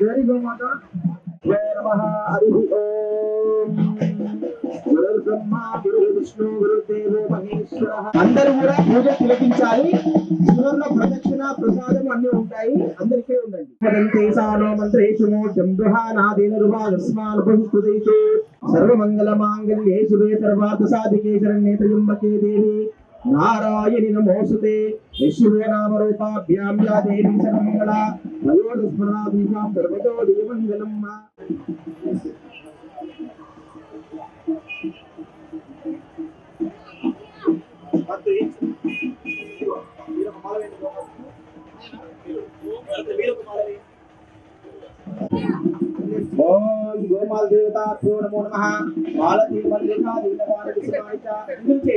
జై గోమాత. జయ నమః. హరి అందరూ కూడా పూజ తిలకించాలి. శివుల ప్రదక్షిణ ప్రసాదం అన్ని ఉంటాయి. అందరికీ ఉండండి. వదంతే సానో మంత్రేషు మోక్షం గృహానాదీనరుభాగస్మాన్ బహుస్తుదేషు సర్వమంగళ మాంగళ్యే శుభే సర్వార్థ సాధికే శరణ్యే త్రయంబకే దేవి. నారాయణి నమోస్తుతే విష్ణువే నామ రూపాభ్యాం యా దేవి సర్వమంగళ వయోస్మరాధీశాం సర్వతో దేవంగళం మా ఓం గోమాల దేవతాభ్యో నమో. నమః మాలతి మల్లికా దీనవాన విసుమానిచ ఇందుచే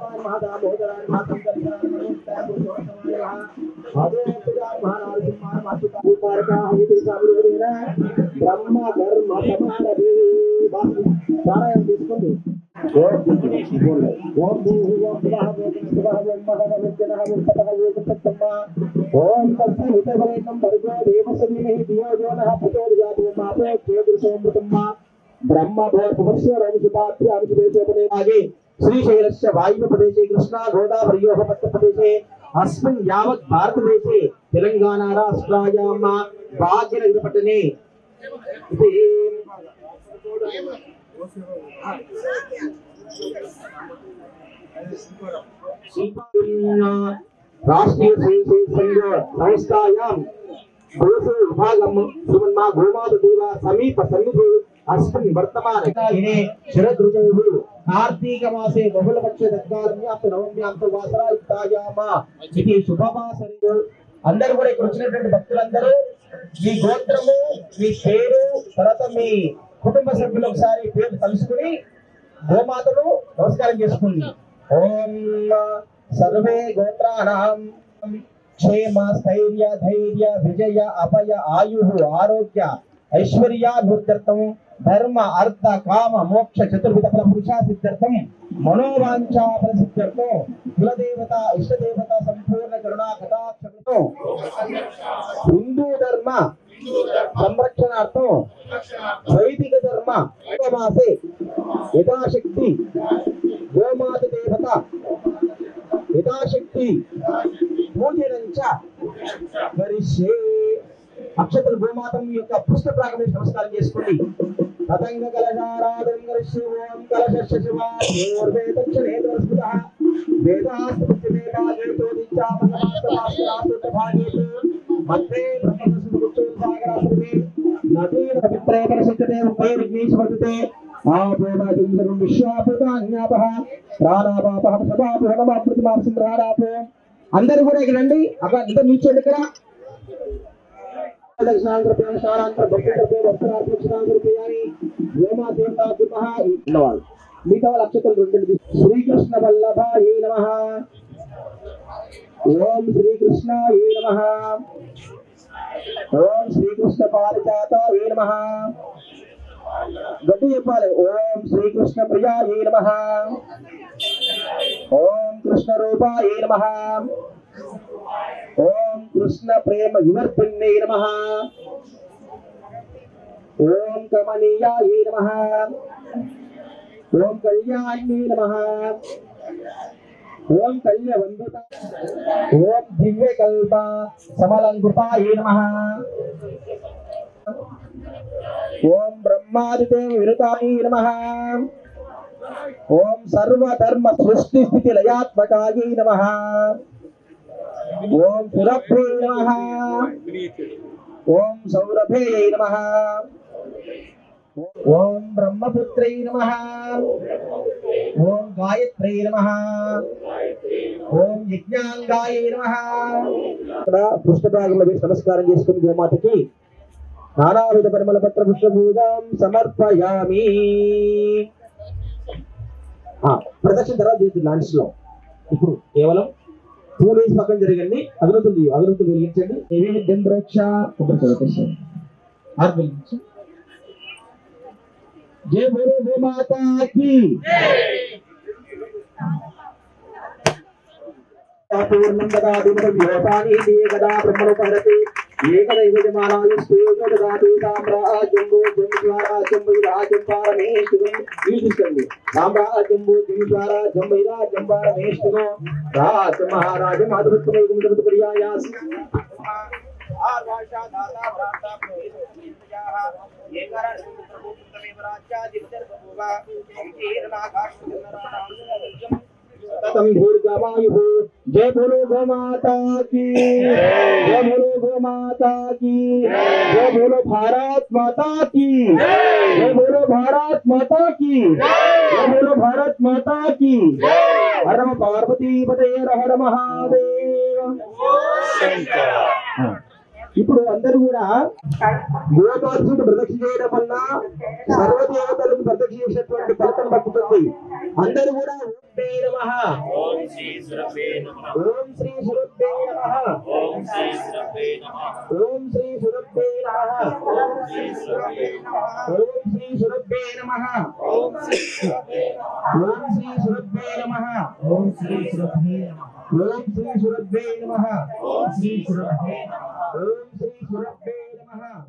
माता बोधराय मातम दर्शनाय नमस्कार बोधराय हरे प्रजा महाराज कुमार मातुका कुमार का हरि देशा गुरु दे रहा है ब्रह्मा धर्म समान रे बस सारा हम इसको दे ओम भूः ओम सुभाः ओम सुभाः ओम महः ओम जनः ओम सतः ओम सत्तम्मा ओम तस्य हितवरेकं भर्गो देवसन्निः दियो जो नः प्रचोदयात् मापे केदृशोऽमृतम्मा ब्रह्म भव पुरुष रविपात्र अनुदेशोपने आगे श्रीशैलस्य वायुव्यप्रदेशे कृष्णा गोदावर्योः मध्यप्रदेशे अस्मिन् यावत् भारतदेशे तेलङ्गाणाराष्ट्रायां भाग्यनगरपट्टने इति राष्ट्रीयसंस्थायां गोसु सुमन्मा समीप సన్నిధి అస్మిన్ వర్తమాన ఇదే శరద్ ఋతువు కార్తీక మాసే బహుళపక్ష దత్తాన్యాప్త నవమ్యాంత వాసరాయుక్తాయామ ఇది శుభమాసరి అందరూ కూడా ఇక్కడ వచ్చినటువంటి భక్తులందరూ మీ గోత్రము మీ పేరు తర్వాత మీ కుటుంబ సభ్యులు ఒకసారి పేరు కలుసుకుని గోమాతను నమస్కారం చేసుకోండి ఓం సర్వే గోత్రాణం క్షేమ స్థైర్య ధైర్య విజయ అభయ ఆయు ఆరోగ్య ఐశ్వర్యాభివృద్ధ్యర్థం ధర్మ అర్థ కామ మోక్ష చతుర్విధ ఫల పురుషా సిద్ధ్యర్థం మనోవాంఛా ప్రసిద్ధ్యర్థం కులదేవత ఇష్టదేవత సంపూర్ణ కరుణా కటాక్షతో హిందూ ధర్మ సంరక్షణార్థం వైదిక ధర్మ మాసే యథాశక్తి గోమాత దేవత యథాశక్తి పూజనంచ కరిష్యే అక్షతల భూమాతం యొక్క పుష్ట ప్రాగమే నమస్కారం చేసుకోండి తతంగ కలశారాధనం కరిష్యే కలశ శివా అందరూ కూడా ఇక్కడ రండి. అక్కడ ఇంత నిల్చోండి ఇక్కడ. మిగతా వాళ్ళ అక్షతలు రెండు శ్రీకృష్ణ వల్లభాయే నమః ఓం శ్రీకృష్ణాయే నమః ఓం శ్రీకృష్ణ పారిజాతాయే నమః గట్టి చెప్పాలి ఓం శ్రీకృష్ణ ప్రియాయే నమః ఓం కృష్ణ రూపాయే నమః ఓం కృష్ణ ప్రేమ వివర్తిన్నే నమ. ఓం కమనీయాయే నమ. ఓం కళ్యాణ్యే నమ. ఓం కళ్య కళ్యవందుత. ఓం దివ్య కల్ప సమలంకృతాయే నమ. ఓం బ్రహ్మాదితే వినుతాయే నమ. ఓం సర్వధర్మ సృష్టి స్థితి లయాత్మకాయే నమ. ఓం సురభ్యే నమ. ఓం సౌరభే నమ. ఓం బ్రహ్మపుత్రై నమ. ఓం గాయత్రై నమ. ఓం యజ్ఞాంగాయ నమ. ఇక్కడ పుష్పభాగంలో వేసి నమస్కారం చేసుకుని గోమాతకి నానావిధ పరిమళ పత్ర పుష్పభూజం సమర్పయామి. ఆ, ప్రదక్షిణ తర్వాత చేస్తుంది లంచ్లో. ఇప్పుడు కేవలం పూలు వేసి పక్కన జరగండి అగరత్తులు అగరత్తులు వెలిగించండి. ద్రాక్ష కొబ్బరికాయ జయ భోలో మాతాకి పూర్ణం జమానాయుస్తేజో महाराज माधवत पर्यायास भाषा धाता भ्राता प्रवेश ये कारण सूत्र राज्याधिपतर भोगा हम तीर नागाश नराणाम तम भूर्गवायु జయ బోలో గోమాతాకి జయ బోలో గోమాతాకి జయ బోలో భారత్ మాతాకి జయ బోలో భారత్ మాతాకి జయ బోలో భారత్ మాతాకి హర నమ పార్వతీపతే హర మహాదేవ. ఇప్పుడు అందరూ కూడా గోపాసుడు ప్రదక్షిణ చేయడం వల్ల సర్వదేవతలకు ప్రదక్షిణ చేసినటువంటి ఫలితం పట్టుతుంది అందరూ కూడా ఓం నమః. ओम श्री सुरभे नमः ओम श्री सुरभे नमः ओम श्री सुरभे नमः ओम श्री सुरभे नमः ओम श्री सुरभे नमः ओम श्री सुरभे नमः ओम श्री सुरभे नमः ओम श्री सुरभे नमः ओम श्री सुरभे नमः ओम श्री सुरभे नमः ओम श्री सुरभे नमः ओम श्री सुरभे नमः